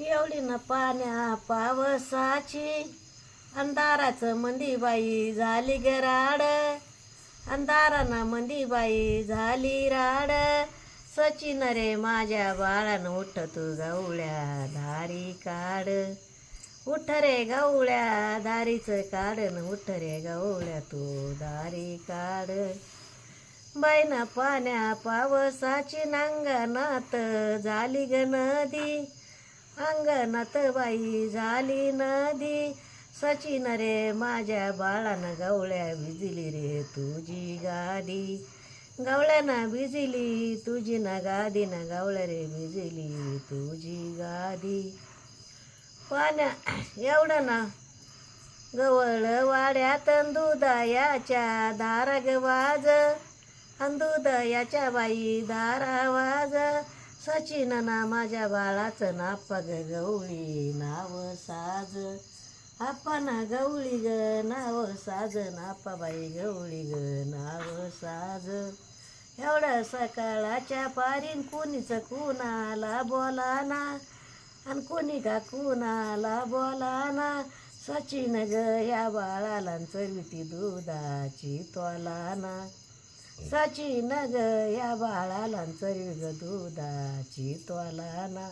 येवली न पाण्या पावसाची. अंधाराचं मंदीबाई झाली गराड अंधारानं मंदीबाई झाली राड. सचिन रे माझ्या बाळानं उठ तू गवळ्या दारी काढ. उठ रे गवळ्या दारीचं काढन. उठ रे गवळ्या तू दारी काढ. बाईन पाण्या पावसाची नांगणात झाली ग नदी. अंगणात बाई झाली नदी. सचिन रे माझ्या बाळानं गवळ्या भिजली रे तुझी गादी. गवळ्यानं भिजली तुझी ना गादी ना गवळ्या रे भिजली तुझी गादी. पाण्या एवढं ना गवळ वाड्यात दुधायाच्या दारा ग वाज दुधायाच्या बाई दारा वाज. सचिन ना माझ्या बाळाचं नाप्पा ग गवळी नाव साज. आप्पाना गवळी ग नाव साज नापा बाई गवळी ग नाव साज. एवढ्या सकाळाच्या पारीन कोणीच कुणाला बोलाना. आणि कोणी का कुणाला बोलाना. सचिन ग या बाळाला चविती दुधाची तोलाना. सचिन ग या बाळाला चरवी ग दुधाची तोलाना